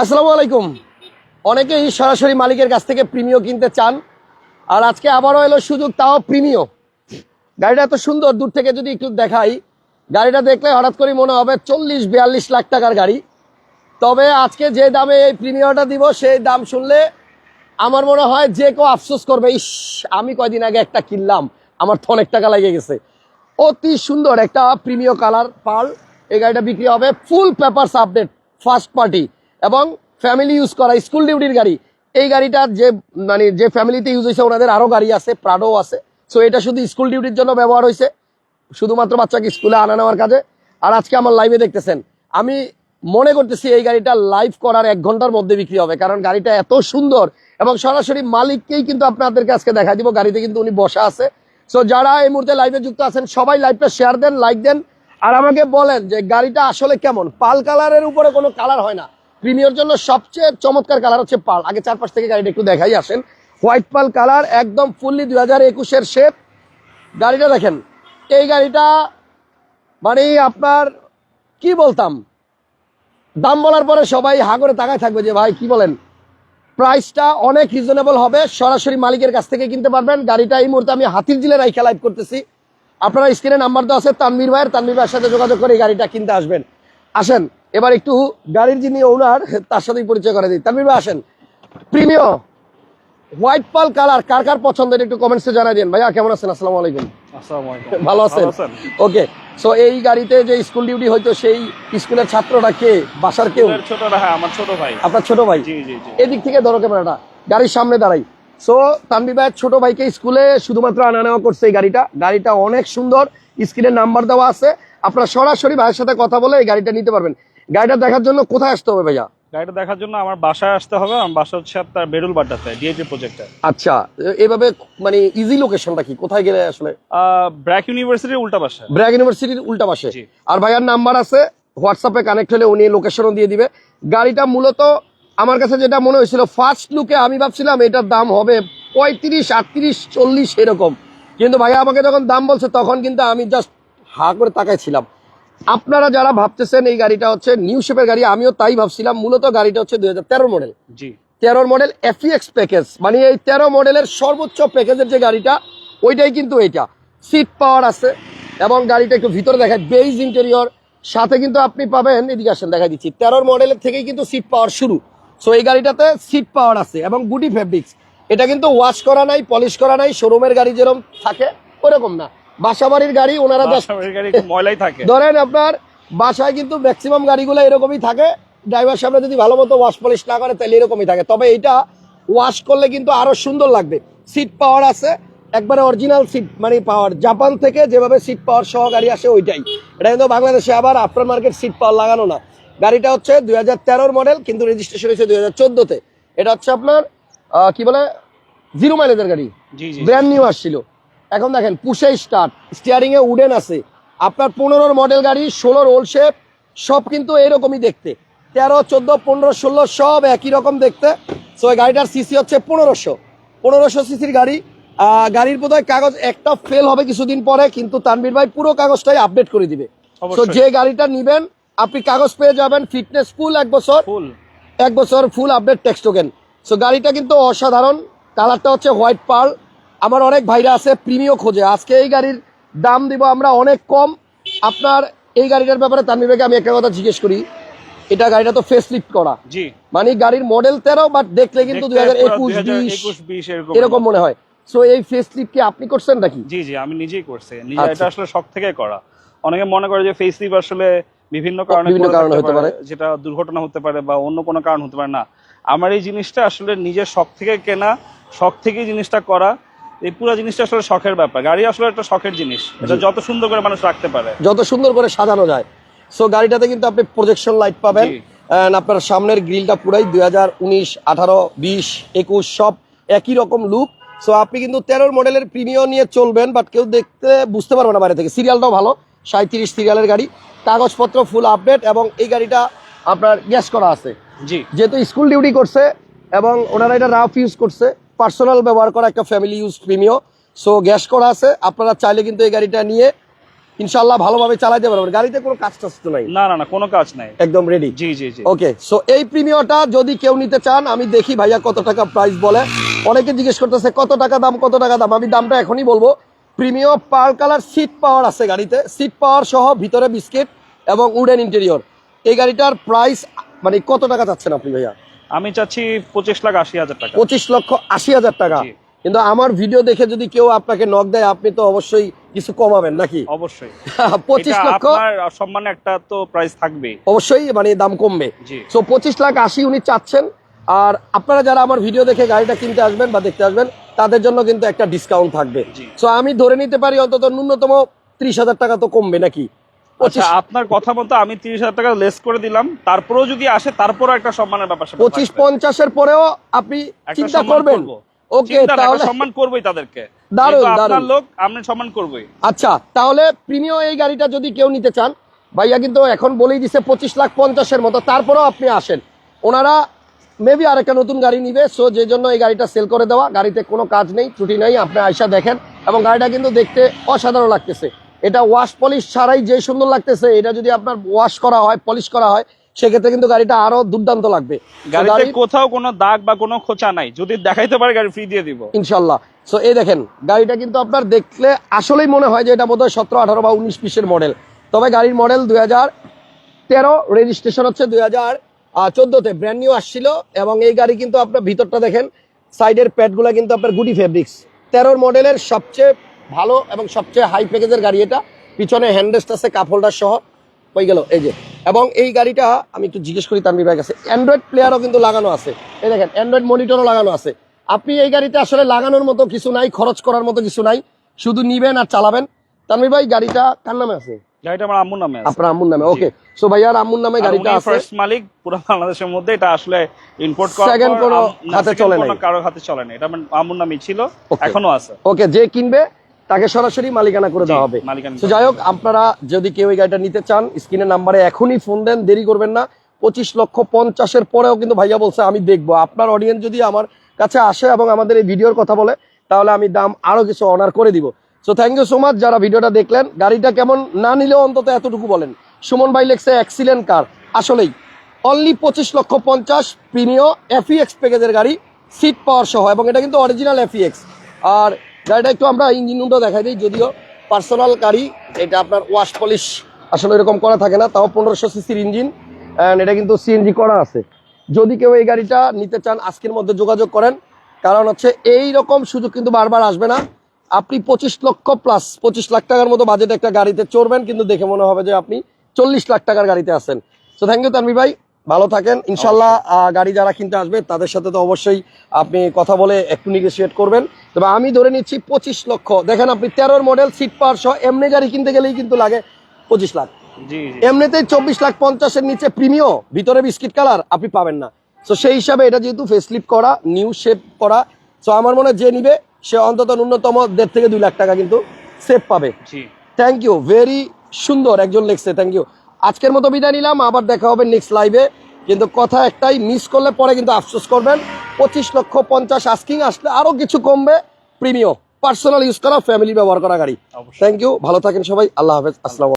আসসালামু আলাইকুম। অনেকেই সরাসরি মালিকের কাছ থেকে প্রিমিয় কিনতে চান। আর আজকে আবারও এলো সুযোগ, তাও প্রিমিয় গাড়িটা এত সুন্দর, দূর থেকে যদি একটু দেখাই, গাড়িটা দেখলে হঠাৎ করে মনে হবে চল্লিশ, বিয়াল্লিশ লাখ টাকার গাড়ি। তবে আজকে যে দামে এই প্রিমিয়রটা দিব, সেই দাম শুনলে আমার মনে হয় যে কেউ আফসোস করবে, ইস, আমি কয়দিন আগে একটা কিনলাম, আমার তো অনেক টাকা লেগে গেছে। অতি সুন্দর একটা প্রিমিয় কালার পাল এই গাড়িটা বিক্রি হবে full papers update. First party এবং ফ্যামিলি ইউজ করা, স্কুল ডিউটির গাড়ি। এই গাড়িটার যে মানে যে ফ্যামিলিতে ইউজ হয়েছে, ওনাদের আরও গাড়ি আছে প্রাডো আছে। সো এটা শুধু স্কুল ডিউটির জন্য ব্যবহার হয়েছে। শুধুমাত্র বাচ্চাকে স্কুলে আনা নেওয়ার কাজে। আর আজকে আমার লাইভে দেখতেছেন, আমি মনে করতেছি এই গাড়িটা লাইভ করার এক ঘণ্টার মধ্যে বিক্রি হবে, কারণ গাড়িটা এত সুন্দর এবং সরাসরি মালিককেই কিন্তু আপনাদেরকে আজকে দেখা দিব, গাড়িতে কিন্তু উনি বসা আছে। সো যারা এই মুহূর্তে লাইভে যুক্ত আছেন, সবাই লাইভটা শেয়ার দেন লাইক দেন। আর আমাকে বলেন যে গাড়িটা আসলে কেমন? পাল কালারের উপরে কোনো কালার হয় না। প্রিমিয়র জন্য সবচেয়ে চমৎকার কালার হচ্ছে পাল। আগে চারপাশ থেকে গাড়িটা একটু দেখাই আসেন। হোয়াইট পাল কালার, একদম ফুললি দুই হাজার একুশের শেপ গাড়িটা দেখেন, এই গাড়িটা মানে আপনার, কি বলতাম? দাম বলার পরে সবাই হা করে তাকায় থাকবে যে, ভাই, কি বলেন? প্রাইসটা অনেক রিজনেবল হবে। সরাসরি মালিকের কাছ থেকে কিনতে পারবেন। গাড়িটা এই মুহূর্তে আমি হাতির জিলে রাইখা লাইভ করতেছি। আপনারা স্ক্রিনে নাম্বার দেওয়া আছে তানমির ভাইয়ের তানমির ভাইয়ের সাথে যোগাযোগ করে এই গাড়িটা কিনতে আসবেন। আসেন এবার একটু গাড়ির যিনি ওনার তার সাথেই পরিচয় করে দিই। তানমির ভাই আসেন। প্রিমিয় হোয়াইট পাল কালার কার কার পছন্দ একটু কমেন্টসে জানাই দিন। ভাইয়া কেমন আছেন? আসসালামু আলাইকুম। আসসালামু আলাইকুম। ভালো আছেন? ওকে সো এই গাড়িতে যে স্কুল ডিউটি হয়তো সেই স্কুলের ছাত্রটা কে? বাসার কেউ? ছোট ছোটরা হ্যাঁ আমার ছোট ভাই। আপনার ছোট ভাই? জি জি জি। এদিক থেকে ধরো ক্যামেরাটা। গাড়ির সামনে দাঁড়াই। সো তানবি ভাইয়ের ছোট ভাইকে স্কুলে শুধুমাত্র আনা নেওয়া করছে এই গাড়িটা। গাড়িটা অনেক সুন্দর স্ক্রিনের নাম্বার দেওয়া আছে। আপনারা সরাসরি ভাইয়ের সাথে কথা বলে এই গাড়িটা নিতে পারবেন। গাড়িটা দেখার জন্য কোথায় আসতে হবে ভাইয়া? গাড়িটা দেখার জন্য আমার বাসায় আসতে হবে। আমার বাসা হচ্ছে আপনার বেরুল বাড্ডাতে ডিএপি প্রজেক্টে আচ্ছা এভাবে মানে ইজি লোকেশনটা কি? কোথায় গেলে আসলে? ব্র্যাক ইউনিভার্সিটির উল্টা পাশে। ব্র্যাক ইউনিভার্সিটির উল্টা পাশে। আর ভাইয়ার নাম্বার আছে হোয়াটসঅ্যাপে কানেক্ট হলে উনি লোকেশনও দিয়ে দিবে। গাড়িটা মূলত আমার কাছে যেটা মনে হয়েছিল ফার্স্ট লুকে আমি ভাবছিলাম এটার দাম হবে পঁয়ত্রিশ আটত্রিশ চল্লিশ এরকম। কিন্তু ভাইয়া আমাকে যখন দাম বলছে তখন কিন্তু আমি জাস্ট হা করে তাকাইছিলাম আপনারা যারা ভাবতেছেন এই গাড়িটা হচ্ছে নিউ শেপের গাড়ি আমিও তাই ভাবছিলাম মূলত গাড়িটা হচ্ছে দুই হাজার তেরো মডেল জি। তেরোর মডেল এফিএক্স প্যাকেজ মানে এই তেরো মডেলের সর্বোচ্চ প্যাকেজের যে গাড়িটা ওইটাই কিন্তু এইটা। সিট পাওয়ার আছে এবং গাড়িটা একটু ভিতরে দেখায় বেইজ ইন্টেরিয়র সাথে কিন্তু আপনি পাবেন এদিকে আসেন দেখা দিচ্ছি। তেরোর মডেলের থেকেই কিন্তু সিট পাওয়ার শুরু। সো এই গাড়িটাতে সিট পাওয়ার আছে এবং গুটি ফেব্রিক্স এটা কিন্তু ওয়াশ করা নাই পলিশ করা নাই শোরুমের গাড়ি যেরকম থাকে ওরকম না। বাসাবাড়ির গাড়ি ওনারা ময়লাই থাকে। ধরেন আপনার বাসায় কিন্তু ম্যাক্সিমাম গাড়িগুলো এরকমই থাকে। ড্রাইভার সামনে যদি ভালো মতো ওয়াশ পলিশ না করে তাহলে এরকমই থাকে। তবে এটা ওয়াশ করলে কিন্তু আরও সুন্দর লাগবে। সিট পাওয়ার আছে একবারে অরিজিনাল সিট মানে পাওয়ার জাপান থেকে যেভাবে সিট পাওয়ার সহ গাড়ি আসে ওইটাই। এটা কিন্তু বাংলাদেশে আবার আফটার মার্কেট সিট পাওয়ার লাগানো না। গাড়িটা হচ্ছে দুই হাজার তেরোর মডেল কিন্তু রেজিস্ট্রেশন হয়েছে দুই হাজার চোদ্দোতে। এটা হচ্ছে আপনার কি বলে? জিরো মাইলেজের গাড়ি। ব্র্যান্ড নিউ আসছিল। এখন দেখেন পুষে স্টার্ট স্টিয়ারিং এ উডেন আছে। আপনার পনেরোর মডেল গাড়ি ষোলোর ওল্ড শেপ সব কিন্তু এরকমই দেখতে। তেরো চোদ্দ পনেরো ষোলো সব একই রকম দেখতে। সো এই গাড়িটার সিসি হচ্ছে পনেরোশো। পনেরোশো সিসির গাড়ি। গাড়ির বোধহয় কাগজ একটা ফেল হবে কিছুদিন পরে কিন্তু তানবির ভাই পুরো কাগজটাই আপডেট করে দিবে। তো যে গাড়িটা নিবেন আপনি কাগজ পেয়ে যাবেন ফিটনেস ফুল এক বছর। ফুল এক বছর full update tax token so গাড়িটা কিন্তু অসাধারণ। কালারটা হচ্ছে হোয়াইট পার্ল আমার অনেক ভাইরা আছে প্রিমিয় খোঁজে। আজকে এই গাড়ির দাম দিব আমরা অনেক কম। আপনার এই গাড়িটার ব্যাপারে ভাইকে আমি একটা কথা জিজ্ঞেস করি। এটা গাড়িটা তো ফেস লিফট করা। জি। মানে গাড়ির মডেল তেরো বাট দেখলে কিন্তু দুই হাজার একুশ বিশ এরকম মনে হয়। সো এই ফেস লিফট কি আপনি করছেন নাকি? জি জি আমি নিজেই করছি। আচ্ছা। এটা আসলে সব থেকে করা। অনেকে মনে করে যে ফেস লিপ আসলে বিভিন্ন কারণে বিভিন্ন কারণে হতে পারে। যেটা দুর্ঘটনা হতে পারে বা অন্য কোনো কারণ হতে পারে না। আমার এই জিনিসটা আসলে নিজের শখ থেকে কেনা শখ থেকেই জিনিসটা করা এই পুরো জিনিসটা আসলে শখের ব্যাপার। গাড়ি আসলে একটা শখের জিনিস এটা যত সুন্দর করে মানুষ রাখতে পারে। যত সুন্দর করে সাজানো যায়। সো গাড়িটাতে কিন্তু আপনি প্রজেকশন লাইট পাবেন। আপনার সামনের গ্রিলটা পুরাই দুই হাজার উনিশ আঠারো বিশ একুশ সব একই রকম লুক সো আপনি কিন্তু তেরোর মডেলের প্রিমিয়াম নিয়ে চলবেন বাট কেউ দেখতে বুঝতে পারবে না বাইরে থেকে। সিরিয়ালটাও ভালো। সাঁত্রিশ সিরিয়ালের গাড়ি কাগজপত্র ফুল আপডেট এবং এই গাড়িটা আপনার গ্যাস করা আছে। জি। যেহেতু স্কুল ডিউটি করছে এবং ওনারা এটা রাফ ইউজ করছে পার্সোনাল ব্যবহার করা একটা family use premium so gas করা আছে আপনারা চাইলে কিন্তু এই গাড়িটা নিয়ে ইনশাল্লাহ ভালোভাবে চালাতে পারবেন। গাড়িতে কোনো কাজ টাজ তো নাই। না না না কোনো কাজ নাই। একদম রেডি জি জি জি। ওকে সো এই প্রিমিয়টা যদি কেউ নিতে চান আমি দেখি ভাইয়া কত টাকা প্রাইস বলে। অনেকে জিজ্ঞেস করতেছে কত টাকা দাম কত টাকা দাম? আমি দামটা এখনই বলব। Premium per colour seat power আছে গাড়িতে। সিট পাওয়ার সহ ভিতরে বিস্কিট এবং উডেন ইন্টেরিয়র। এই গাড়িটার প্রাইস মানে কত টাকা চাচ্ছেন আপনি ভাইয়া? আমি চাচ্ছি পঁচিশ লাখ আশি হাজার টাকা। পঁচিশ লক্ষ আশি হাজার টাকা। কিন্তু আমার ভিডিও দেখে যদি কেউ আপনাকে নক দেয় আপনি তো অবশ্যই কিছু কমাবেন নাকি? অবশ্যই। পঁচিশ লক্ষ সম্মানে একটা তো প্রাইস থাকবেই। অবশ্যই মানে দাম কমবে। সো পঁচিশ লাখ আশি উনি চাচ্ছেন। আর আপনারা যারা আমার ভিডিও দেখে গাড়িটা কিনতে আসবেন বা দেখতে আসবেন তাদের জন্য কিন্তু একটা ডিসকাউন্ট থাকবে। সো আমি ধরে নিতে পারি অন্তত ন্যূনতম ত্রিশ হাজার টাকা তো কমবে নাকি? আচ্ছা আপনার কথা মতো আমি তিরিশ হাজার টাকা লেস করে দিলাম তারপরেও যদি আসে তারপরেও একটা সম্মানের ব্যাপার পঁচিশ। পঞ্চাশের পরেও আপনি চিন্তা করবেন। ওকে তাহলে সম্মান করবোই তাদেরকে। দারুণ, দারুণ। লোক আপনি সম্মান করবোই। আচ্ছা তাহলে প্রিমিয়াম এই গাড়িটা যদি কেউ নিতে চান ভাইয়া কিন্তু এখন বলেই দিছে পঁচিশ লাখ পঞ্চাশের মতো তারপরেও আপনি আসেন। ওনারা মেবি আরেকটা নতুন গাড়ি নিবে। সো যে জন্য এই গাড়িটা সেল করে দেওয়া গাড়িতে কোনো কাজ নেই ত্রুটি নেই আপনি আয়সা দেখেন। এবং গাড়িটা কিন্তু দেখতে অসাধারণ লাগতেছে। এটা ওয়াশ পলিশ ছাড়াই যে সুন্দর লাগতেছে এটা যদি আপনার ওয়াশ করা হয় পলিশ করা হয় সেক্ষেত্রে কিন্তু গাড়িটা আরও দুর্দান্ত লাগবে। গাড়িতে কোথাও কোনো দাগ বা কোনো খোঁচা নাই। যদি দেখাইতে পারে গাড়ি ফ্রি দিয়ে দিব। ইনশাল্লাহ। সো এই দেখেন গাড়িটা কিন্তু আপনার দেখলে আসলেই মনে হয় যে এটা বোধহয় সতেরো আঠারো বা উনিশ পিসের মডেল তবে গাড়ির মডেল দুই হাজার তেরো রেজিস্ট্রেশন হচ্ছে দুই হাজার চোদ্দোতে ব্র্যান্ড নিউ আসছিল এবং এই গাড়ি কিন্তু আপনার ভিতরটা দেখেন সাইডের প্যাডগুলো কিন্তু আপনার গুডি ফেব্রিক্স তেরোর মডেলের সবচেয়ে ভালো এবং সবচেয়ে হাই প্যাকেজের গাড়ি এটা। পিছনে হ্যান্ডরেস্ট আছে কাপ হোল্ডার সহ। হয়ে গেল, এই যে। এবং এই গাড়িটা আমি একটু জিজ্ঞেস করি তানভীর ভাই কাছে অ্যান্ড্রয়েড প্লেয়ারও কিন্তু লাগানো আছে। এই দেখেন অ্যান্ড্রয়েড মনিটরও লাগানো আছে। আপনি এই গাড়িতে আসলে লাগানোর মতো কিছু নাই, খরচ করার মতো কিছু নাই। শুধু নিবেন আর চালাবেন। তানভীর ভাই, গাড়িটা কার নামে আছে? গাড়িটা আমার আম্মুর নামে আপনার আম্মুর নামে ওকে সো ভাইয়ার আম্মুর নামে গাড়িটা আছে? ফার্স্ট মালিক পুরো বাংলাদেশের মধ্যে এটা আসলে ইম্পোর্ট করা Second কোনো হাতে চলে নাই। কারও হাতে চলে না এটা আমার আম্মুর নামই ছিল এখনও আছে। ওকে যে কিনবে তাকে সরাসরি মালিকানা করে দেওয়া হবে। তো যাই হোক আপনারা যদি কেউ এই গাড়িটা নিতে চান স্ক্রিনের নাম্বারে এখনই ফোন দেন দেরি করবেন না। পঁচিশ লক্ষ পঞ্চাশের পরেও কিন্তু ভাইয়া বলছে আমি দেখব। আপনার অডিয়েন্স যদি আমার কাছে আসে এবং আমাদের এই ভিডিওর কথা বলে তাহলে আমি দাম আরও কিছু অনার করে দিব। So thank you so much যারা ভিডিওটা দেখলেন। গাড়িটা কেমন না নিলেও অন্তত এতটুকু বলেন। সুমন ভাই লেখছে এক্সিলেন্ট কার আসলেই অনলি পঁচিশ লক্ষ পঞ্চাশ প্রিমিয় এফিএক্স প্যাকেজের গাড়ি সিট পাওয়ার সহ, এবং এটা কিন্তু অরিজিনাল এফিএক্স আর গাড়িটা একটু আমরা ইঞ্জিন রুমটা দেখাই দিই, যদিও পার্সোনাল গাড়ি, এটা আপনার ওয়াশ পলিশ আসলে এরকম করা থাকে না, তাও পনেরোশো সিসির ইঞ্জিন অ্যান্ড এটা কিন্তু সিএনজি করা আছে। যদি কেউ এই গাড়িটা নিতে চান, আজকের মধ্যে যোগাযোগ করেন। কারণ হচ্ছে এই রকম সুযোগ কিন্তু বারবার আসবে না। আপনি পঁচিশ লক্ষ প্লাস পঁচিশ লাখ টাকার মতো বাজেট একটা গাড়িতে চড়বেন কিন্তু দেখে মনে হবে যে আপনি চল্লিশ লাখ টাকার গাড়িতে আছেন। তো থ্যাংক ইউ তানভি ভাই। ভালো থাকেন। ইনশাল্লাহ গাড়ি যারা কিনতে আসবে তাদের সাথে তো অবশ্যই আপনি কথা বলে একটু নিগোসিয়েট করবেন। তবে আমি ধরে নিচ্ছি পঁচিশ লক্ষ। দেখেন আপনি তেরোর মডেল সিট পাওয়ার সহ এমনি গাড়ি কিনতে গেলেই কিন্তু লাগে পঁচিশ লাখ। এমনিতেই চব্বিশ লাখ পঞ্চাশের নিচে প্রিমিয় ভিতরে বিস্কিট কালার আপনি পাবেন না। তো সেই হিসাবে এটা যেহেতু ফেসলিপ করা নিউ শেপ করা তো আমার মনে হয় যে নিবে সে অন্তত ন্যূনতম দেড় থেকে দুই লাখ টাকা কিন্তু সেভ পাবে। থ্যাংক ইউ ভেরি সুন্দর একজন লেখছে থ্যাংক ইউ আজকের মতো বিদায় নিলাম আবার দেখা হবে নেক্সট লাইভে কিন্তু কথা একটাই মিস করলে পরে কিন্তু আফসোস করবেন। পঁচিশ লক্ষ পঞ্চাশ আস্কিং আসলে আরও কিছু কমবে প্রিমিয় পার্সোনাল ইউজ করা ফ্যামিলি ব্যবহার করা গাড়ি। থ্যাংক ইউ ভালো থাকেন সবাই আল্লাহ হাফেজ আসসালাম